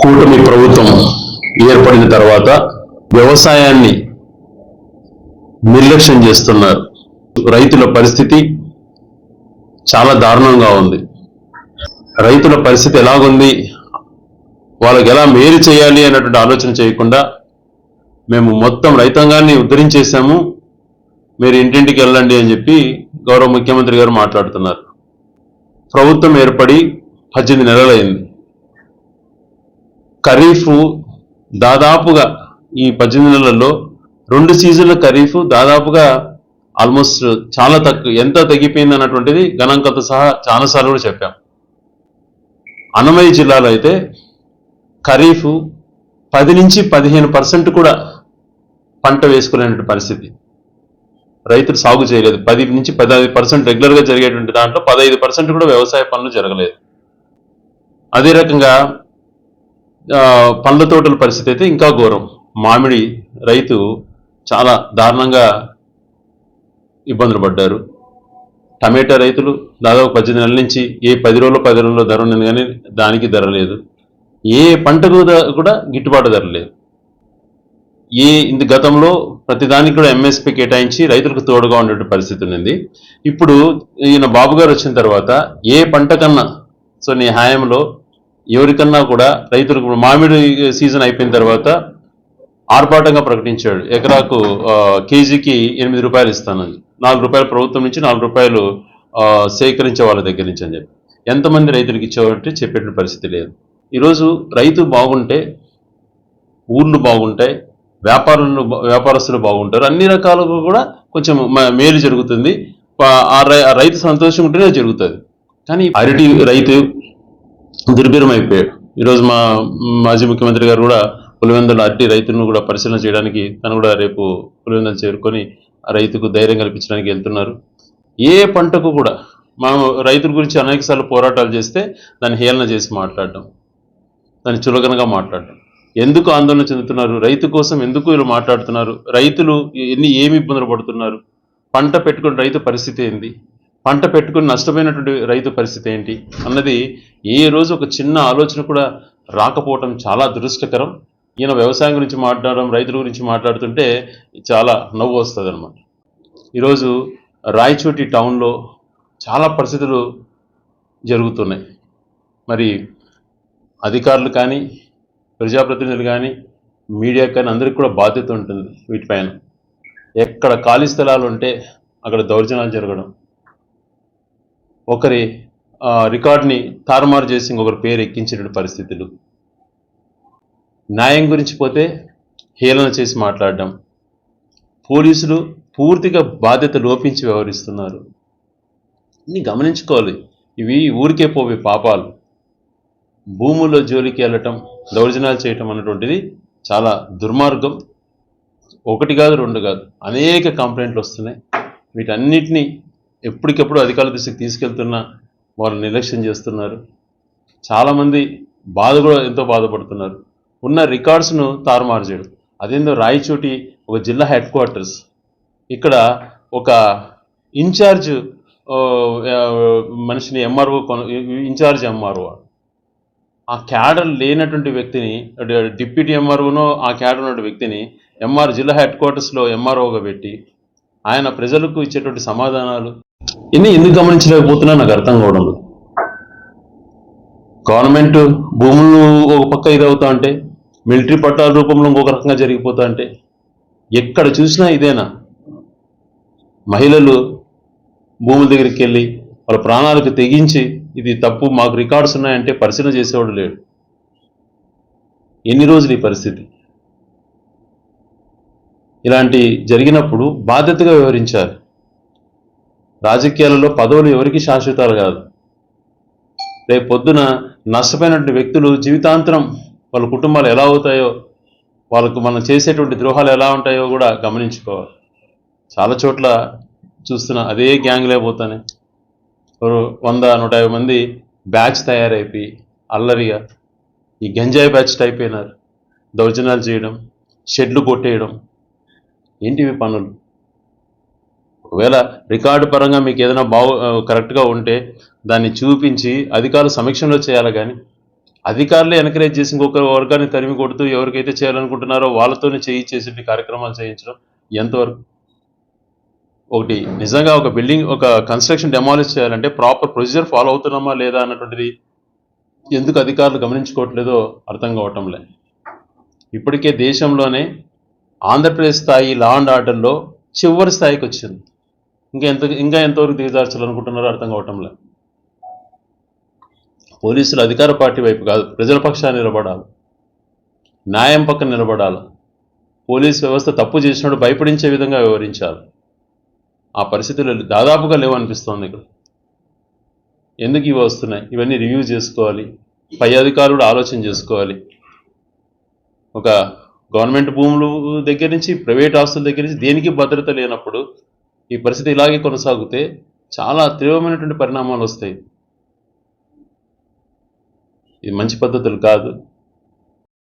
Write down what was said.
కూటమి ప్రభుత్వం ఏర్పడిన తర్వాత వ్యవసాయాన్ని నిర్లక్ష్యం చేస్తున్నారు. రైతుల పరిస్థితి చాలా దారుణంగా ఉంది. రైతుల పరిస్థితి ఎలాగుంది? వాళ్ళకి ఎలా మేలు చేయాలి అన్నటువంటి ఆలోచన చేయకుండా మేము మొత్తం రైతాంగాన్ని ఉద్ధరించేశాము. మీరు ఇంటింటికి వెళ్ళండి అని చెప్పి గౌరవ ముఖ్యమంత్రి గారు మాట్లాడుతున్నారు. ప్రభుత్వం ఏర్పడి పద్దెనిమిది నెలలైంది. ఖరీఫ్ దాదాపుగా ఈ పద్దెనిమిది నెలల్లో రెండు సీజన్ల ఖరీఫ్ దాదాపుగా ఆల్మోస్ట్ చాలా తక్కువ ఎంత తగ్గిపోయింది అన్నటువంటిది గణాంకాలతో సహా చాలాసార్లు కూడా చెప్పాం. అన్నమయ్య జిల్లాలో అయితే ఖరీఫ్ పది నుంచి పదిహేను పర్సెంట్ కూడా పంట వేసుకునేటువంటి పరిస్థితి. రైతులు సాగు చేయలేదు. పది నుంచి పదహైదు పర్సెంట్ రెగ్యులర్గా జరిగేటువంటి దాంట్లో పదహైదు పర్సెంట్ కూడా వ్యవసాయ పనులు జరగలేదు. అదే రకంగా పండ్ల తోటల పరిస్థితి అయితే ఇంకా ఘోరం. మామిడి రైతు చాలా దారుణంగా ఇబ్బందులు పడ్డారు. టమాటా రైతులు దాదాపు పద్దెనిమిది నెలల నుంచి ఏ పది రోజులు పది రోజుల్లో ధర ఉన్నది కానీ దానికి ధర లేదు. ఏ పంటకు కూడా గిట్టుబాటు ధర లేదు. ఏ ఇంత గతంలో ప్రతిదానికి కూడా ఎంఎస్పి కేటాయించి రైతులకు తోడుగా ఉండే పరిస్థితి ఉన్నది. ఇప్పుడు ఈయన బాబు గారు వచ్చిన తర్వాత ఏ పంట కన్నా సో నీ హాయంలో ఎవరికన్నా కూడా రైతులకు మామిడి సీజన్ అయిపోయిన తర్వాత ఆర్భాటంగా ప్రకటించాడు. ఎకరాకు కేజీకి ఎనిమిది రూపాయలు ఇస్తానని. నాలుగు రూపాయలు ప్రభుత్వం నుంచి నాలుగు రూపాయలు సేకరించే వాళ్ళ దగ్గర నుంచి అని చెప్పి. ఎంతమంది రైతులకు ఇచ్చేవారంటే చెప్పేట పరిస్థితి లేదు. ఈరోజు రైతు బాగుంటే ఊళ్ళు బాగుంటాయి వ్యాపారులు వ్యాపారస్తులు బాగుంటారు. అన్ని రకాలుగా కూడా కొంచెం మేలు జరుగుతుంది. ఆ రైతు సంతోషం ఉంటేనే జరుగుతుంది. కానీ అరటి రైతు దుర్భీరమైపోయాడు. అయిపోయాడు ఈరోజు మా మాజీ ముఖ్యమంత్రి గారు కూడా పులివెందుల అడ్డి రైతులను కూడా పరిశీలన చేయడానికి తను కూడా రేపు పులివెందులు చేరుకొని ఆ రైతుకు ధైర్యం కల్పించడానికి వెళ్తున్నారు. ఏ పంటకు కూడా మనం రైతుల గురించి అనేకసార్లు పోరాటాలు చేస్తే దాన్ని హేళన చేసి మాట్లాడడం దాన్ని చులకనగా మాట్లాడడం. ఎందుకు ఆందోళన చెందుతున్నారు? రైతు కోసం ఎందుకు వీళ్ళు మాట్లాడుతున్నారు? రైతులు ఎన్ని ఏమి ఇబ్బందులు పడుతున్నారు? పంట పెట్టుకుని రైతు పరిస్థితి ఏంది? పంట పెట్టుకుని నష్టపోయినటువంటి రైతు పరిస్థితి ఏంటి అన్నది ఏ రోజు ఒక చిన్న ఆలోచన కూడా రాకపోవటం చాలా దురదృష్టకరం. ఈయన వ్యవసాయం గురించి మాట్లాడడం రైతుల గురించి మాట్లాడుతుంటే చాలా నవ్వు వస్తుంది అనమాట ఈరోజు రాయచోటి టౌన్లో చాలా పరిస్థితులు జరుగుతున్నాయి. మరి అధికారులు కానీ ప్రజాప్రతినిధులు కానీ మీడియా కానీ అందరికీ కూడా బాధ్యత ఉంటుంది వీటిపైన. ఎక్కడ ఖాళీ స్థలాలు ఉంటే అక్కడ దౌర్జన్యాలు జరగడం. ఒకరి రికార్డ్ని తారుమారు చేసి ఇంకొకరి పేరు ఎక్కించిన పరిస్థితులు. న్యాయం గురించి పోతే హేళన చేసి మాట్లాడడం. పోలీసులు పూర్తిగా బాధ్యత లోపించి వ్యవహరిస్తున్నారు. ఇన్ని గమనించుకోవాలి. ఇవి ఊరికే పోవే పాపాలు. భూముల్లో జోలికి వెళ్ళటం దౌర్జన్యాలు చేయటం అన్నటువంటిది చాలా దుర్మార్గం. ఒకటి కాదు రెండు కాదు. అనేక కంప్లైంట్లు వస్తున్నాయి. వీటన్నిటినీ ఎప్పటికెప్పుడు అధికారుల దృష్టికి తీసుకెళ్తున్నా వారు నిర్లక్ష్యం చేస్తున్నారు. చాలామంది బాధ కూడా ఎంతో బాధపడుతున్నారు. ఉన్న రికార్డ్స్ను తారుమారు చేయడం. అదేందో రాయచోటి ఒక జిల్లా హెడ్ క్వార్టర్స్. ఇక్కడ ఒక ఇన్ఛార్జ్ మనిషిని ఎంఆర్ఓ ఇన్ఛార్జ్ ఎంఆర్ఓ. ఆ క్యాడర్ లేనటువంటి వ్యక్తిని అంటే డిప్యూటీ ఎంఆర్ఓనో ఆ క్యాడర్ ఉన్నటువంటి వ్యక్తిని ఎంఆర్ జిల్లా హెడ్ క్వార్టర్స్లో ఎంఆర్ఓగా పెట్టి ఆయన ప్రజలకు ఇచ్చేటువంటి సమాధానాలు ఇన్ని ఎందుకు గమనించలేకపోతున్నా నాకు అర్థం కావడం లేదు. గవర్నమెంట్ భూములు ఒక పక్క ఇదవుతా అంటే మిలిటరీ పట్టాల రూపంలో ఇంకొక రకంగా జరిగిపోతా అంటే ఎక్కడ చూసినా ఇదేనా? మహిళలు భూముల దగ్గరికి వెళ్ళి వాళ్ళ ప్రాణాలకు తెగించి ఇది తప్పు మాకు రికార్డ్స్ ఉన్నాయంటే పరిశీలన చేసేవాడు లేడు. ఎన్ని రోజులు ఈ పరిస్థితి? ఇలాంటి జరిగినప్పుడు బాధ్యతగా వ్యవహరించాలి. రాజకీయాలలో పదవులు ఎవరికి శాశ్వతాలు కాదు. రేపు పొద్దున నష్టపోయినటువంటి వ్యక్తులు జీవితాంతరం వాళ్ళ కుటుంబాలు ఎలా అవుతాయో వాళ్ళకు మనం చేసేటువంటి ద్రోహాలు ఎలా ఉంటాయో కూడా గమనించుకోవాలి. చాలా చోట్ల చూస్తున్న అదే గ్యాంగ్లే పోతానే. ఒక వంద నూట యాభై మంది బ్యాచ్ తయారైపోయి అల్లరిగా ఈ గంజాయి బ్యాచ్ టైప్ అయినారు. దౌర్జన్యాలు చేయడం షెడ్లు కొట్టేయడం. ఏంటివి పనులు? ఒకవేళ రికార్డు పరంగా మీకు ఏదైనా బాగు కరెక్ట్గా ఉంటే దాన్ని చూపించి అధికారులు సమీక్షలో చేయాలి కానీ అధికారులు ఎంకరేజ్ చేసి ఇంకొక వర్గాన్ని తరిమి కొడుతూ ఎవరికైతే చేయాలనుకుంటున్నారో వాళ్ళతోనే చేయించేసి కార్యక్రమాలు చేయించడం ఎంతవరకు? ఒకటి నిజంగా ఒక బిల్డింగ్ ఒక కన్స్ట్రక్షన్ డెమాలిష్ చేయాలంటే ప్రాపర్ ప్రొసీజర్ ఫాలో అవుతున్నామా లేదా అన్నటువంటిది ఎందుకు అధికారులు గమనించుకోవట్లేదో అర్థం కావటంలే ఇప్పటికే దేశంలోనే ఆంధ్రప్రదేశ్ స్థాయి లా అండ్ ఆర్డర్లో చివరి స్థాయికి వచ్చింది. ఇంకా ఎంత ఇంకా ఎంతవరకు దిగజార్చాలనుకుంటున్నారో అర్థం కావటంలే. పోలీసులు అధికార పార్టీ వైపు కాదు ప్రజల పక్షాన్ని నిలబడాలి. న్యాయం పక్కన నిలబడాలి. పోలీస్ వ్యవస్థ తప్పు చేసినప్పుడు భయపడించే విధంగా వ్యవహరించాలి. ఆ పరిస్థితులు దాదాపుగా లేవనిపిస్తోంది ఇక్కడ. ఎందుకు ఇవి వస్తున్నాయి? ఇవన్నీ రివ్యూ చేసుకోవాలి. పై అధికారులు ఆలోచన చేసుకోవాలి. ఒక గవర్నమెంట్ భూములు దగ్గర నుంచి ప్రైవేట్ ఆస్తుల దగ్గర నుంచి దేనికి భద్రత లేనప్పుడు ఈ పరిస్థితి ఇలాగే కొనసాగితే చాలా తీవ్రమైనటువంటి పరిణామాలు వస్తాయి. ఇది మంచి పద్ధతులు కాదు.